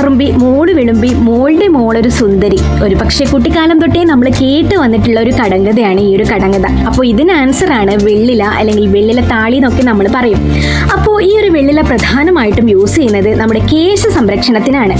നറുമ്പി മോൾ വിളുമ്പി മോളുടെ മോളൊരു സുന്ദരി. ഒരു പക്ഷേ കുട്ടിക്കാലം തൊട്ടേ നമ്മൾ കേട്ട് വന്നിട്ടുള്ള ഒരു കടങ്കഥയാണ് ഈ ഒരു കടങ്കഥ. അപ്പോൾ ഇതിന് ആൻസറാണ് വെള്ളില അല്ലെങ്കിൽ വെള്ളില താളി എന്നൊക്കെ നമ്മൾ പറയും. അപ്പോൾ ഈ ഒരു വെള്ളില പ്രധാനമായിട്ടും യൂസ് ചെയ്യുന്നത് നമ്മുടെ കേശ സംരക്ഷണത്തിനാണ്.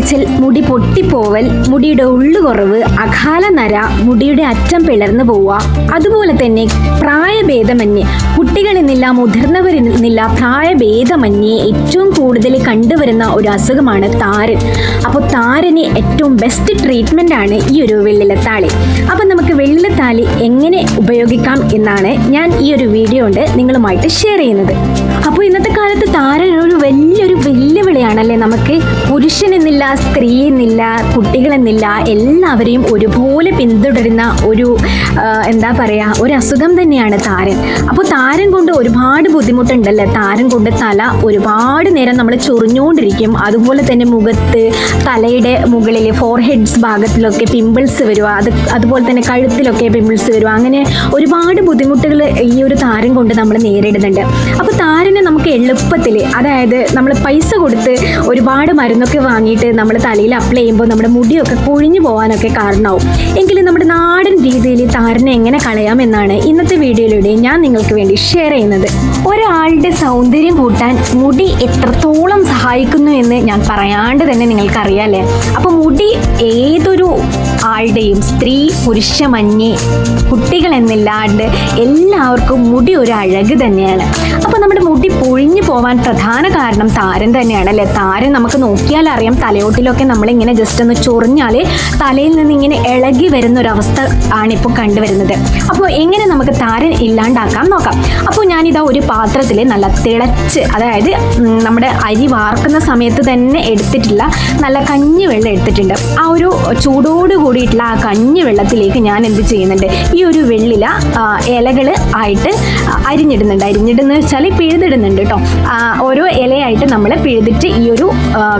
മുടി പൊഴിച്ചിൽ മുടി പൊട്ടിപ്പോവൽ മുടിയുടെ ഉള്ളുകുറവ് അകാല നര മുടിയുടെ അറ്റം പിളർന്നു പോവുക. അതുപോലെ തന്നെ പ്രായഭേദമന്യേ കുട്ടികളെന്നില്ല മുതിർന്നവരെന്നില്ല പ്രായഭേദമന്യേ ഏറ്റവും കൂടുതൽ കണ്ടുവരുന്ന ഒരു അസുഖമാണ് താരൻ. അപ്പോൾ താരന് ഏറ്റവും ബെസ്റ്റ് ട്രീറ്റ്മെന്റ് ആണ് ഈ ഒരു വെള്ളിലത്താളി. അപ്പോൾ നമുക്ക് വെള്ളിലത്താളി എങ്ങനെ ഉപയോഗിക്കാം എന്നാണ് ഞാൻ ഈ ഒരു വീഡിയോ കൊണ്ട് നിങ്ങളുമായിട്ട് ഷെയർ ചെയ്യുന്നത്. അപ്പോൾ ഇന്നത്തെ കാലത്ത് താരൻ ഒരു വലിയൊരു വെല്ലുവിളിയാണല്ലേ നമുക്ക് പുരുഷനെന്നില്ല സ്ത്രീ എന്നില്ല കുട്ടികളെന്നില്ല എല്ലാവരെയും ഒരുപോലെ പിന്തുടരുന്ന ഒരു എന്താ പറയുക ഒരു അസുഖം തന്നെയാണ് താരൻ. അപ്പോൾ താരൻ കൊണ്ട് ഒരുപാട് ബുദ്ധിമുട്ടുണ്ടല്ലേ? താരൻ കൊണ്ട് തല ഒരുപാട് നേരം നമ്മൾ ചൊറിഞ്ഞുകൊണ്ടിരിക്കും അതുപോലെ തന്നെ മുഖത്ത് തലയുടെ മുകളിൽ ഫോർഹെഡ്സ് ഭാഗത്തിലൊക്കെ പിമ്പിൾസ് വരിക അത് അതുപോലെ തന്നെ കഴുത്തിലൊക്കെ പിമ്പിൾസ് വരിക അങ്ങനെ ഒരുപാട് ബുദ്ധിമുട്ടുകൾ ഈ ഒരു താരം കൊണ്ട് നമ്മൾ നേരിടുന്നുണ്ട്. അപ്പോൾ താരനെ നമുക്ക് എളുപ്പത്തിൽ അതായത് നമ്മൾ പൈസ കൊടുത്ത് ഒരുപാട് മരുന്നൊക്കെ വാങ്ങിയിട്ട് നമ്മൾ തലയിൽ അപ്ലൈ ചെയ്യുമ്പോൾ നമ്മുടെ മുടിയൊക്കെ കൊഴിഞ്ഞു പോകാനൊക്കെ കാരണമാവും. എങ്കിലും നമ്മുടെ നാടൻ രീതിയിൽ താരനെ എങ്ങനെ കളയാം എന്നാണ് ഇന്നത്തെ വീഡിയോയിലൂടെ ഞാൻ നിങ്ങൾക്ക് വേണ്ടി ഷെയർ ചെയ്യുന്നത്. ഒരാളുടെ സൗന്ദര്യം കൂട്ടാൻ മുടി എത്രത്തോളം സഹായിക്കുന്നു എന്ന് ഞാൻ പറയാണ്ട് തന്നെ നിങ്ങൾക്കറിയാം അല്ലേ? അപ്പോൾ മുടി ഏതൊരു ആളുടെയും സ്ത്രീ പുരുഷമന്യേ കുട്ടികൾ എന്നില്ലാണ്ട് എല്ലാവർക്കും മുടി ഒരു അഴക് തന്നെയാണ്. അപ്പോൾ നമ്മുടെ മുടി പൊഴിഞ്ഞു പോവാൻ പ്രധാന കാരണം താരൻ തന്നെയാണ് അല്ലേ? താരൻ നമുക്ക് നോക്കിയാൽ അറിയാം തലയോട്ടിലൊക്കെ നമ്മളിങ്ങനെ ജസ്റ്റ് ഒന്ന് ചൊറിഞ്ഞാൽ തലയിൽ നിന്ന് ഇങ്ങനെ ഇളകി വരുന്ന ഒരു അവസ്ഥ ആണ് ഇപ്പോൾ കണ്ടുവരുന്നത്. അപ്പോൾ എങ്ങനെ നമുക്ക് താരൻ ഇല്ലാണ്ടാക്കാം നോക്കാം. അപ്പോൾ ഞാനിതാ ഒരു പാത്രത്തിൽ നല്ല തിളച്ച് അതായത് നമ്മുടെ അരി വാർക്കുന്ന സമയത്ത് തന്നെ എടുത്തിട്ടുള്ള നല്ല കഞ്ഞി വെള്ളം എടുത്തിട്ടുണ്ട്. ആ ഒരു ചൂടോട് കൂടിയിട്ടുള്ള ആ കഞ്ഞി വെള്ളത്തിലേക്ക് ഞാൻ എന്ത് ചെയ്യുന്നുണ്ട്? ഈ ഒരു വെള്ളില ഇലകൾ ആയിട്ട് അരിഞ്ഞിടുന്നുണ്ട്. അരിഞ്ഞിടുന്ന വെച്ചാൽ പിഴുതിടുന്നുണ്ട് കേട്ടോ ഓരോ ഇലയായിട്ട് നമ്മൾ പിഴുതിട്ട് ഈ ഒരു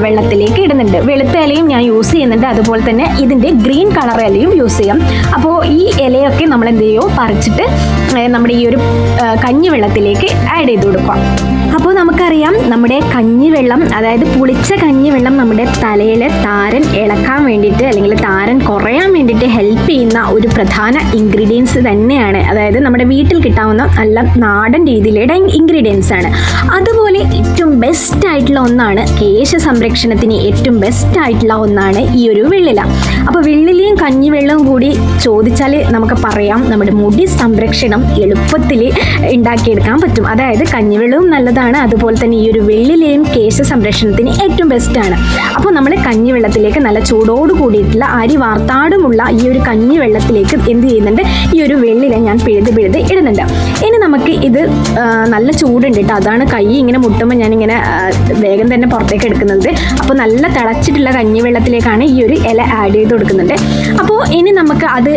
വെള്ളത്തിലേക്ക് ഇടുന്നുണ്ട്. വെളുത്ത ഇലയും ഞാൻ യൂസ് ചെയ്യുന്നുണ്ട്. അതുപോലെ തന്നെ ഇതിന്റെ ഗ്രീൻ കളർ ഇലയും യൂസ് ചെയ്യാം. അപ്പോൾ ഈ ഇലയൊക്കെ നമ്മൾ എന്ത് ചെയ്യുമോ പറിച്ചിട്ട് നമ്മുടെ ഈ ഒരു കഞ്ഞി വെള്ളത്തിലേക്ക് ആഡ് ചെയ്ത് കൊടുക്കുക അപ്പോൾ നമുക്കറിയാം നമ്മുടെ കഞ്ഞിവെള്ളം അതായത് പുളിച്ച കഞ്ഞിവെള്ളം നമ്മുടെ തലയിൽ താരൻ ഇളക്കാൻ വേണ്ടിയിട്ട് അല്ലെങ്കിൽ താരൻ കുറയാൻ വേണ്ടിയിട്ട് ഹെൽപ്പ് ചെയ്യുന്ന ഒരു പ്രധാന ഇൻഗ്രീഡിയൻസ് തന്നെയാണ്. അതായത് നമ്മുടെ വീട്ടിൽ കിട്ടാവുന്ന നല്ല നാടൻ രീതിയിലുള്ള ഇൻഗ്രീഡിയൻസ് ആണ്. അതുപോലെ ഏറ്റവും ബെസ്റ്റ് ആയിട്ടുള്ള ഒന്നാണ് കേശ സംരക്ഷണത്തിന് ഏറ്റവും ബെസ്റ്റ് ആയിട്ടുള്ള ഒന്നാണ് ഈ ഒരു വെള്ളില. അപ്പോൾ വെള്ളിലയും കഞ്ഞിവെള്ളവും കൂടി ചോദിച്ചാൽ നമുക്ക് പറയാം നമ്മുടെ മുടി സംരക്ഷണം എളുപ്പത്തിൽ ഉണ്ടാക്കിയെടുക്കാൻ പറ്റും. അതായത് കഞ്ഞിവെള്ളവും നല്ലതാണ് അതുപോലെ തന്നെ ഈ ഒരു വെള്ളിലെയും കേശ സംരക്ഷണത്തിന് ഏറ്റവും ബെസ്റ്റാണ് അപ്പോൾ നമ്മൾ കഞ്ഞിവെള്ളത്തിലേക്ക് നല്ല ചൂടോട് കൂടിയിട്ടുള്ള അരി വാർത്താടുമുള്ള ഈ ഒരു കഞ്ഞിവെള്ളത്തിലേക്ക് എന്ത് ചെയ്യുന്നുണ്ട്? ഈ ഒരു വെള്ളില ഞാൻ പിഴുത് പിഴുത് ഇടുന്നുണ്ട്. ഇനി നമുക്ക് ഇത് നല്ല ചൂടുണ്ട് കേട്ടോ. അതാണ് കൈ ഇങ്ങനെ മുട്ടുമ്പോൾ ഞാനിങ്ങനെ വേഗം തന്നെ പുറത്തേക്ക് എടുക്കുന്നത്. അപ്പോൾ നല്ല തിളച്ചിട്ടുള്ള കഞ്ഞിവെള്ളത്തിലേക്കാണ് ഈ ഒരു ഇല ആഡ് ചെയ്ത് കൊടുക്കുന്നുണ്ട്. അപ്പോൾ ഇനി നമുക്ക് അത്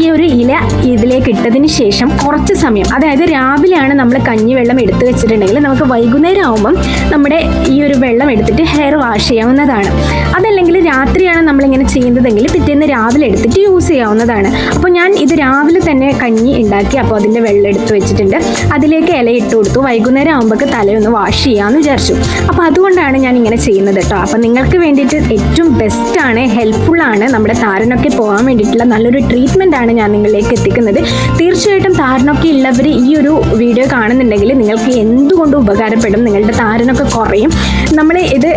ഈ ഒരു ഇല ഇതിലേക്ക് ഇട്ടതിന് ശേഷം കുറച്ച് സമയം അതായത് രാവിലെയാണ് നമ്മൾ കഞ്ഞിവെള്ളം എടുത്തു വെച്ചിട്ടുണ്ടെങ്കിൽ നമുക്ക് വൈകുന്നേരം ആകുമ്പം നമ്മുടെ ഈ ഒരു വെള്ളം എടുത്തിട്ട് ഹെയർ വാഷ് ചെയ്യാവുന്നതാണ്. അതല്ലെങ്കിൽ രാത്രിയാണ് നമ്മളിങ്ങനെ ചെയ്യുന്നതെങ്കിൽ പിറ്റേന്ന് രാവിലെ എടുത്തിട്ട് യൂസ് ചെയ്യാവുന്നതാണ്. അപ്പോൾ ഞാൻ ഇത് രാവിലെ തന്നെ കഞ്ഞി ഉണ്ടാക്കി അപ്പോൾ അതിന്റെ വെള്ളം എടുത്ത് വെച്ചിട്ടുണ്ട്. അതിലേക്ക് ഇല ഇട്ട് കൊടുത്തു. വൈകുന്നേരം ആകുമ്പോഴേക്ക് തലയൊന്ന് വാഷ് ചെയ്യാമെന്ന് വിചാരിച്ചു. അപ്പോൾ അതുകൊണ്ടാണ് ഞാൻ ഇങ്ങനെ ചെയ്യുന്നത് കേട്ടോ. അപ്പോൾ നിങ്ങൾക്ക് വേണ്ടിയിട്ട് ഏറ്റവും ബെസ്റ്റാണ് ഹെൽപ്ഫുള്ളാണ് നമ്മുടെ താരനൊക്കെ പോകാൻ വേണ്ടിയിട്ടുള്ള നല്ലൊരു ട്രീറ്റ്മെന്റ് ആണ് ഞാൻ നിങ്ങളിലേക്ക് എത്തിക്കുന്നത്. തീർച്ചയായിട്ടും താരനൊക്കെ ഉള്ളവർ ഈ ഒരു വീഡിയോ കാണുന്നുണ്ടെങ്കിൽ നിങ്ങൾക്ക് എന്തുകൊണ്ടും ഉപകാരപ്പെടും നിങ്ങളുടെ താരനൊക്കെ കുറയും. നമ്മൾ ഇത്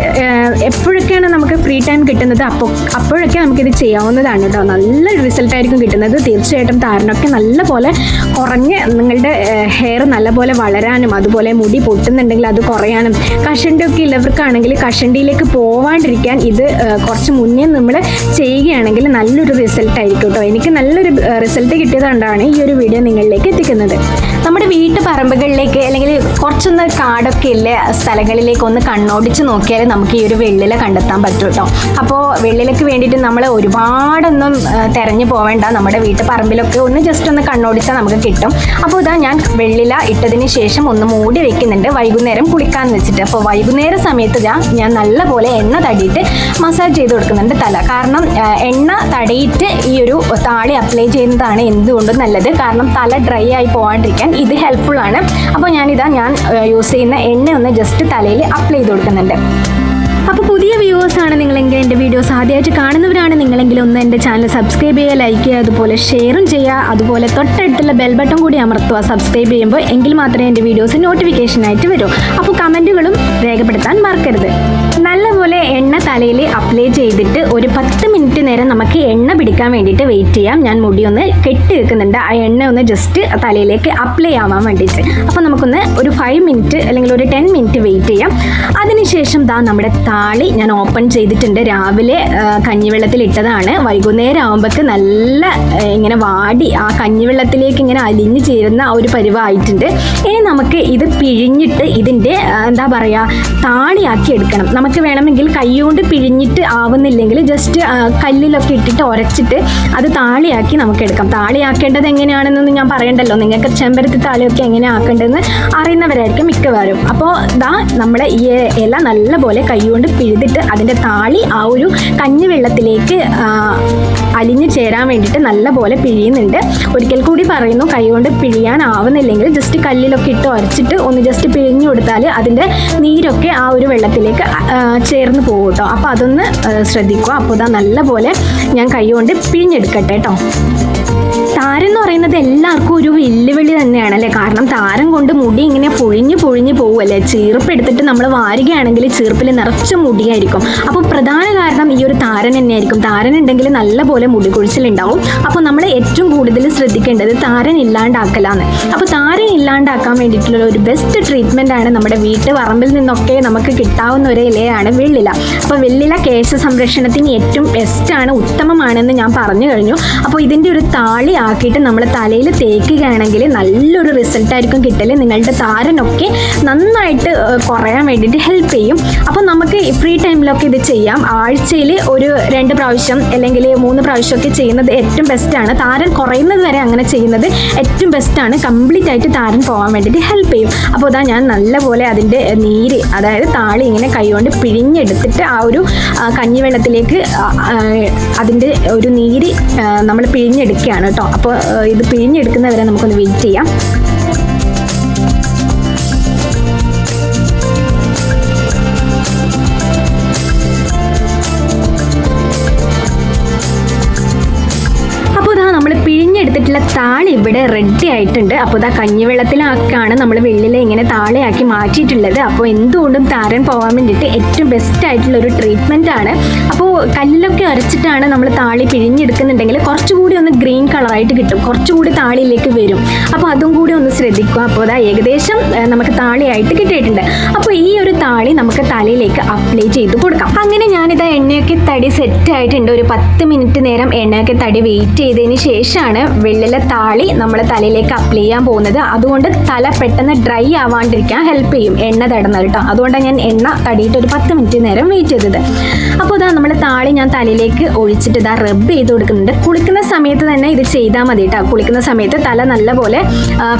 എപ്പോഴൊക്കെയാണ് നമുക്ക് ഫ്രീ ടൈം കിട്ടുന്നത്? അപ്പോൾ അപ്പോഴൊക്കെ നമുക്കിത് ചെയ്യാവുന്നതാണ് കേട്ടോ നല്ല റിസൾട്ടായിരിക്കും കിട്ടുന്നത്. തീർച്ചയായിട്ടും താരനൊക്കെ നല്ല പോലെ കുറഞ്ഞ് നിങ്ങളുടെ ഹെയർ നല്ലപോലെ വളരാനും അതുപോലെ മുടി പൊട്ടുന്നുണ്ടെങ്കിൽ അത് കുറയാനും കഷണ്ടിയൊക്കെ ഉള്ളവർക്കാണെങ്കിൽ കഷണ്ടിയിലേക്ക് പോവാണ്ടിരിക്കാൻ ഇത് കുറച്ച് മുന്നേ നമ്മൾ ചെയ്യുകയാണെങ്കിൽ നല്ലൊരു റിസൾട്ട് ആയിരിക്കും കേട്ടോ എനിക്ക് നല്ലൊരു റിസൾട്ട് കിട്ടിയതുകൊണ്ടാണ് ഈ ഒരു വീഡിയോ നിങ്ങളിലേക്ക് എത്തിക്കുന്നത്. നമ്മുടെ വീട്ടു പറമ്പുകളിലേക്ക് അല്ലെങ്കിൽ കുറച്ചൊന്ന് കാടൊക്കെ ഉള്ള സ്ഥലങ്ങളിലേക്ക് ഒന്ന് കണ്ണോടിച്ച് നോക്കിയാൽ നമുക്ക് ഈ ഒരു വെള്ളില കണ്ടെത്താൻ പറ്റും കേട്ടോ അപ്പോൾ വെള്ളിലക്ക് വേണ്ടിയിട്ട് നമ്മൾ ഒരുപാടൊന്നും തിരഞ്ഞു പോവേണ്ട. നമ്മുടെ വീട്ടു പറമ്പിലൊക്കെ ഒന്ന് ജസ്റ്റ് ഒന്ന് കണ്ണോടിച്ചാൽ നമുക്ക് കിട്ടും. അപ്പോൾ ഇതാ ഞാൻ വെള്ളില ഇട്ടതിന് ശേഷം ഒന്ന് മൂടി വെക്കുന്നുണ്ട്. വൈകുന്നേരം കുളിക്കാൻ വെച്ചിട്ട്. അപ്പോൾ വൈകുന്നേര സമയത്ത് ഇതാ ഞാൻ നല്ലപോലെ എണ്ണ തടിയിട്ട് മസാജ് ചെയ്ത് കൊടുക്കുന്നുണ്ട് തല. കാരണം എണ്ണ തടയിട്ട് ഈ ഒരു താളി അപ്ലൈ ചെയ്യുന്നതാണ് എന്തുകൊണ്ടും നല്ലത്. കാരണം തല ഡ്രൈ ആയി പോകാണ്ടിരിക്കാൻ ഇത് ഹെൽപ്ഫുൾ ആണ്. അപ്പോൾ ഞാനിതാ ഞാൻ യൂസ് ചെയ്യുന്ന എണ്ണ ഒന്ന് ജസ്റ്റ് തലയിൽ അപ്ലൈ ചെയ്ത് കൊടുക്കുന്നുണ്ട്. അപ്പോൾ പുതിയ വ്യൂവേഴ്സ് ആണ് നിങ്ങളെങ്കിൽ എന്റെ വീഡിയോസ് ആദ്യമായിട്ട് കാണുന്നവരാണ് നിങ്ങളെങ്കിൽ ഒന്ന് എന്റെ ചാനൽ സബ്സ്ക്രൈബ് ചെയ്യുക ലൈക്ക് ചെയ്യുക അതുപോലെ ഷെയറും ചെയ്യുക അതുപോലെ തൊട്ടടുത്തുള്ള ബെൽ ബട്ടൺ കൂടി അമർത്തുക സബ്സ്ക്രൈബ് ചെയ്യുമ്പോൾ എങ്കിൽ മാത്രമേ എന്റെ വീഡിയോസ് നോട്ടിഫിക്കേഷനായിട്ട് വരൂ. അപ്പോൾ കമന്റുകളും രേഖപ്പെടുത്താൻ മറക്കരുത്. നല്ലപോലെ എണ്ണ തലയിൽ അപ്ലൈ ചെയ്തിട്ട് ഒരു പത്ത് മിനിറ്റ് നേരം നമുക്ക് എണ്ണ പിടിക്കാൻ വേണ്ടിയിട്ട് വെയിറ്റ് ചെയ്യാം. ഞാൻ മുടി ഒന്ന് കെട്ടി വെക്കുന്നുണ്ട്. ആ എണ്ണ ഒന്ന് ജസ്റ്റ് തലയിലേക്ക് അപ്ലൈ ആവാൻ വേണ്ടിയിട്ട്. അപ്പോൾ നമുക്കൊന്ന് ഒരു ഫൈവ് മിനിറ്റ് അല്ലെങ്കിൽ ഒരു ടെൻ മിനിറ്റ് വെയിറ്റ് ചെയ്യാം. അതിനുശേഷം ദാ നമ്മുടെ താളി ഞാൻ ഓപ്പൺ ചെയ്തിട്ടുണ്ട്. രാവിലെ കഞ്ഞിവെള്ളത്തിൽ ഇട്ടതാണ്. വൈകുന്നേരം ആകുമ്പോഴേക്ക് നല്ല ഇങ്ങനെ വാടി ആ കഞ്ഞിവെള്ളത്തിലേക്ക് ഇങ്ങനെ അലിഞ്ഞു ചേരുന്ന ഒരു പരിവായിട്ടുണ്ട്. ഇനി നമുക്ക് ഇത് പിഴിഞ്ഞിട്ട് ഇതിന്റെ എന്താ പറയുക താളിയാക്കി എടുക്കണം. നമുക്ക് വേണമെങ്കിൽ കൈകൊണ്ട് പിഴിഞ്ഞിട്ട് ആവുന്നില്ലെങ്കിൽ ജസ്റ്റ് കല്ലിലൊക്കെ ഇട്ടിട്ട് ഉരച്ചിട്ട് അത് താളിയാക്കി നമുക്ക് എടുക്കാം താളിയാക്കേണ്ടത് എങ്ങനെയാണെന്നൊന്നും ഞാൻ പറയണ്ടല്ലോ. നിങ്ങൾക്ക് ചെമ്പരത്തി താളിയൊക്കെ എങ്ങനെ ആക്കേണ്ടതെന്ന് അറിയുന്നവരായിരിക്കും മിക്കവാറും. അപ്പോൾ ദാ നമ്മുടെ ഈ ഇല നല്ലപോലെ കൈകൊണ്ട് പിഴുതിട്ട് അതിന്റെ താളി ആ ഒരു കഞ്ഞി വെള്ളത്തിലേക്ക് ആ, അലിഞ്ഞു ചേരാൻ വേണ്ടിയിട്ട് നല്ലപോലെ പിഴിയുന്നുണ്ട്. ഒരിക്കൽ കൂടി പറയുന്നു കൈകൊണ്ട് പിഴിയാൻ ആവുന്നില്ലെങ്കിൽ ജസ്റ്റ് കല്ലിലൊക്കെ ഇട്ട് ഉരച്ചിട്ട് ഒന്ന് ജസ്റ്റ് പിഴിഞ്ഞു കൊടുത്താൽ അതിന്റെ നീരൊക്കെ ആ ഒരു വെള്ളത്തിലേക്ക് ചേർന്ന് പോകും കേട്ടോ. അപ്പോൾ അതൊന്ന് ശ്രദ്ധിക്കുക. അപ്പോൾ ഇതാ നല്ലപോലെ ഞാൻ കൈകൊണ്ട് പിഴിഞ്ഞെടുക്കട്ടെ കേട്ടോ. താരം എന്ന് പറയുന്നത് എല്ലാവർക്കും ഒരു വെല്ലുവിളി തന്നെയാണ് അല്ലേ കാരണം താരം കൊണ്ട് മുടി ഇങ്ങനെ പൊഴിഞ്ഞ് പൊഴിഞ്ഞ് പോവുമല്ലേ ചീർപ്പെടുത്തിട്ട് നമ്മൾ വാരുകയാണെങ്കിൽ ചീർപ്പിൽ നിറച്ച മുടിയായിരിക്കും. അപ്പോൾ പ്രധാന കാരണം ഈ ഒരു താരൻ തന്നെയായിരിക്കും. താരൻ ഉണ്ടെങ്കിൽ നല്ലപോലെ മുടി കൊഴിച്ചിലുണ്ടാവും അപ്പോൾ നമ്മൾ ഏറ്റവും കൂടുതൽ ശ്രദ്ധിക്കേണ്ടത് താരൻ ഇല്ലാണ്ടാക്കലാണ്. അപ്പോൾ താരൻ ഇല്ലാണ്ടാക്കാൻ വേണ്ടിയിട്ടുള്ള ഒരു ബെസ്റ്റ് ട്രീറ്റ്മെന്റ് ആണ് നമ്മുടെ വീട്ടു പറമ്പിൽ നിന്നൊക്കെ നമുക്ക് കിട്ടാവുന്ന ഒരു ഇലയാണ് വെള്ളില. അപ്പോൾ വെള്ളില കേശ സംരക്ഷണത്തിന് ഏറ്റവും ബെസ്റ്റാണ് ഉത്തമമാണെന്ന് ഞാൻ പറഞ്ഞു കഴിഞ്ഞു. അപ്പോൾ ഇതിന്റെ ഒരു താളി ആക്കിയിട്ട് നമ്മൾ തലയിൽ തേക്കുകയാണെങ്കിൽ നല്ലൊരു റിസൾട്ട് കിട്ടൽ നിങ്ങളുടെ താരനൊക്കെ നന്നായിട്ട് കുറയാൻ വേണ്ടിയിട്ട് ഹെൽപ്പ് ചെയ്യും. അപ്പോൾ നമുക്ക് ഫ്രീ ടൈമിലൊക്കെ ഇത് ചെയ്യാം. ആഴ്ചയിൽ ഒരു രണ്ട് പ്രാവശ്യം അല്ലെങ്കിൽ മൂന്ന് പ്രാവശ്യമൊക്കെ ചെയ്യുന്നത് ഏറ്റവും ബെസ്റ്റാണ് താരൻ കുറയുന്നത് വരെ അങ്ങനെ ചെയ്യുന്നത് ഏറ്റവും ബെസ്റ്റാണ് കംപ്ലീറ്റ് ആയിട്ട് താരൻ പോകാൻ വേണ്ടിയിട്ട് ഹെൽപ്പ് ചെയ്യും. അപ്പോൾ ഇതാ ഞാൻ നല്ലപോലെ അതിന്റെ നീര് അതായത് താളി ഇങ്ങനെ കൈകൊണ്ട് പിഴിഞ്ഞെടുത്തിട്ട് ആ ഒരു കഞ്ഞിവെള്ളത്തിലേക്ക് അതിന്റെ ഒരു നീര് നമ്മൾ പിഴിഞ്ഞെടുക്കുകയാണ് കേട്ടോ. അപ്പോൾ ഇത് പിഴിഞ്ഞെടുക്കുന്നവരെ നമുക്കൊന്ന് വെയിറ്റ് ചെയ്യാം. താളി ഇവിടെ റെഡി ആയിട്ടുണ്ട്. അപ്പോൾ ഇതാ കഞ്ഞിവെള്ളത്തിലാക്കാണ് നമ്മൾ വെള്ളിലെ ഇങ്ങനെ താളിയാക്കി മാറ്റിയിട്ടുള്ളത്. അപ്പോൾ എന്തുകൊണ്ടും താരൻ പോകാൻ വേണ്ടിയിട്ട് ഏറ്റവും ബെസ്റ്റ് ആയിട്ടുള്ള ഒരു ട്രീറ്റ്മെന്റ് ആണ്. അപ്പോൾ കല്ലിലൊക്കെ അരച്ചിട്ടാണ് നമ്മൾ താളി പിഴിഞ്ഞെടുക്കുന്നുണ്ടെങ്കിൽ കുറച്ചുകൂടി ഒന്ന് ഗ്രീൻ കളറായിട്ട് കിട്ടും. കുറച്ചുകൂടി താളിയിലേക്ക് വരും. അപ്പോൾ അതും കൂടി ഒന്ന് ശ്രദ്ധിക്കുക. അപ്പോൾ അതാ ഏകദേശം നമുക്ക് താളിയായിട്ട് കിട്ടിയിട്ടുണ്ട്. അപ്പോൾ ഈ ഒരു താളി നമുക്ക് തലയിലേക്ക് അപ്ലൈ ചെയ്ത് കൊടുക്കാം. അങ്ങനെ ഞാനിതാ എണ്ണയൊക്കെ തടി സെറ്റ് ആയിട്ടുണ്ട്. ഒരു പത്ത് മിനിറ്റ് നേരം എണ്ണയൊക്കെ തടി വെയിറ്റ് ചെയ്തതിന് ശേഷമാണ് വെള്ളിലെ താളി നമ്മൾ തലയിലേക്ക് അപ്ലൈ ചെയ്യാൻ പോകുന്നത്. അതുകൊണ്ട് തല പെട്ടെന്ന് ഡ്രൈ ആവാണ്ടിരിക്കാൻ ഹെൽപ്പ് ചെയ്യും. എണ്ണ തടന്നത് കേട്ടോ. അതുകൊണ്ടാണ് ഞാൻ എണ്ണ തടിയിട്ട് ഒരു പത്ത് മിനിറ്റ് നേരം വെയിറ്റ് ചെയ്തത്. അപ്പോൾ ഇതാ നമ്മൾ താളി ഞാൻ തലയിലേക്ക് ഒഴിച്ചിട്ട് ഇതാ റബ്ബ് ചെയ്ത് കൊടുക്കുന്നുണ്ട്. കുളിക്കുന്ന സമയത്ത് തന്നെ ഇത് ചെയ്താൽ മതി കേട്ടോ. കുളിക്കുന്ന സമയത്ത് തല നല്ലപോലെ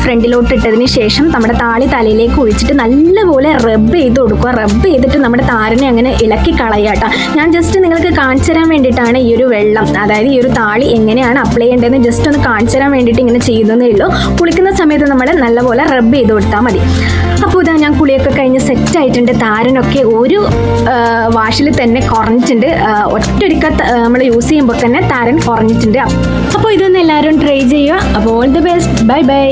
ഫ്രണ്ടിലോട്ട് ഇട്ടതിന് ശേഷം നമ്മുടെ താളി തലയിലേക്ക് ഒഴിച്ചിട്ട് നല്ലപോലെ റബ്ബ് ചെയ്ത് കൊടുക്കുക. റബ്ബ് ചെയ്തിട്ട് നമ്മുടെ താരനെ അങ്ങനെ ഇളക്കി കളയാട്ടോ ഞാൻ ജസ്റ്റ് നിങ്ങൾക്ക് കാണിച്ചു തരാൻ വേണ്ടിയിട്ടാണ് ഈ ഒരു വെള്ളം. അതായത് ഈ ഒരു താളി എങ്ങനെയാണ് അപ്ലൈ ചെയ്യേണ്ടതെന്ന് ജസ്റ്റ് ഒന്ന് കാണിച്ചു തരാൻ വേണ്ടിയിട്ട് ഇങ്ങനെ ചെയ്യുന്നതേ ഉള്ളൂ. കുളിക്കുന്ന സമയത്ത് നമ്മൾ നല്ലപോലെ റബ്ബ് ചെയ്ത് കൊടുത്താൽ മതി. അപ്പോൾ ഇതാ ഞാൻ കുളിയൊക്കെ കഴിഞ്ഞ് സെറ്റ് ആയിട്ടുണ്ട്. താരനൊക്കെ ഒരു വാഷിൽ തന്നെ കുറഞ്ഞിട്ടുണ്ട്. ഒറ്റൊരിക്ക നമ്മൾ യൂസ് ചെയ്യുമ്പോൾ തന്നെ താരൻ കുറഞ്ഞിട്ടുണ്ട്. അപ്പോൾ ഇതൊന്ന് എല്ലാവരും ട്രൈ ചെയ്യുക. അപ്പോൾ all the best bye bye